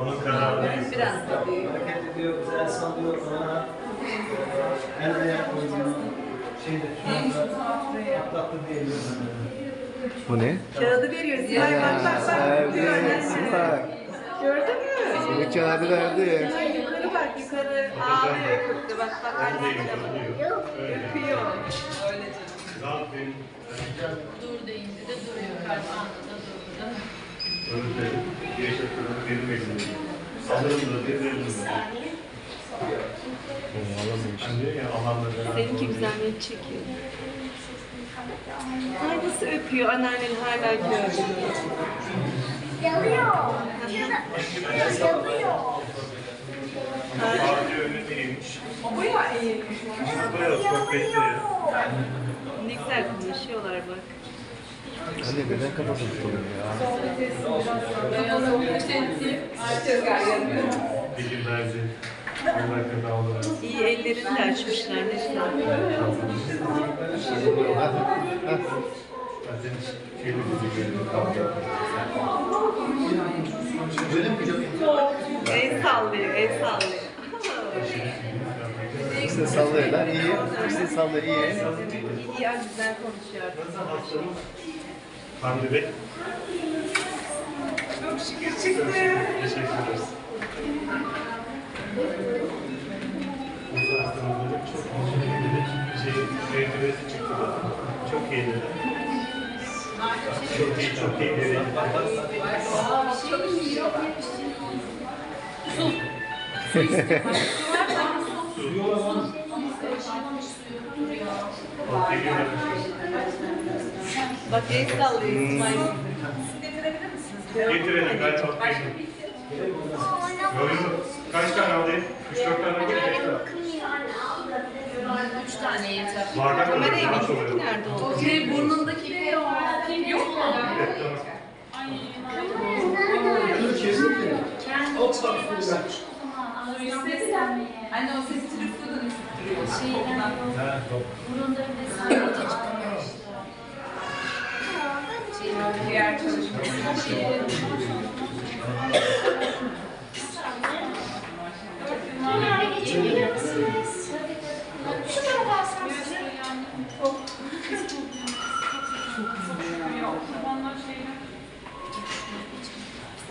Onun kararını Biraz da büyük. Hareket ediyor, güzel sallıyor ona. El ayak oynuyor. Şeyde şu anda atlattı diyebilirim. Bu ne? Kağıdı veriyoruz. Ya bak bak bak. Annesi. Bak. Gördün mü? Bunu kağıdı verdi. Yukarı bak yukarı. Ağlıyor öpüktü. Bak bak annesi de. Öpüyor. Öyle canım. Allah'la beraber. Seninki güzelliğini çekiyor. Ay nasıl öpüyor anneannen hala görüyor. Ağacı önündeymiş. O bayağı iyi. Bayağı sohbetli ya. Ne güzel konuşuyorlar bak. Anne birden kafasını tutuyor ya. Bilgi verdi. Allah kadar İyi ellerini de açmışlar. El sallıyor, el sallıyor. İkisini sallıyorlar iyi. İkisini sallıyor iyi. İyi, iyi, güzel konuşuyor. Hamdi Bey. Çok şükür çıktı. Teşekkür ederiz. Nasıl hastamız dedik? Çok. Şey, tecrübesi çıktı da. Çok iyi dedi. Çok iyi, çok iyi dedi. O geliyor. Bak el sallıyor İsmail. Getirelim ben çok iyi. Yok yok. Kaç tane alayım? 3-4 tane alayım. Üç tane yeter. Bardak. Kamerayı oluyor? nerede oldu? Şey burnundaki de yok. Yok mu? Evet, tamam. O trüflüden. Şeyden burunda bir de sadece çıkıyor. Diğer çalışması.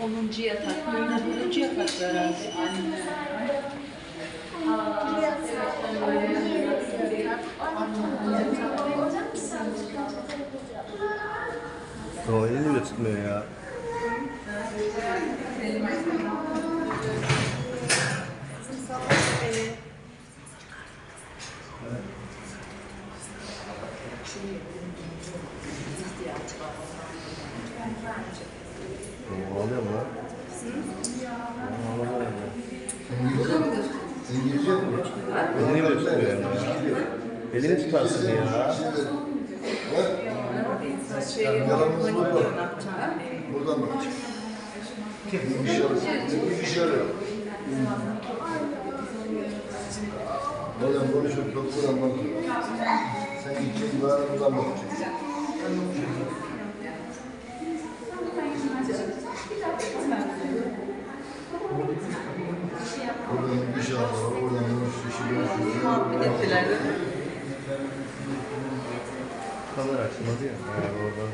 10. yatak. Böyle 10. yatak herhalde. Doğru elini bile tutmuyor ya. Thank you mu lan? O ağlamıyor mu? Elini bile tutmuyor yani ya. Elini tutarsın ya. Yalanımız var. Buradan mı? Bir şey yok. Bir şey yok. Buradan konuşup doktor anlatıyor. Sen gideceksin, bana buradan bakacaksın. Var, oradan? Kamera açılmadı ya. Ha, oradan.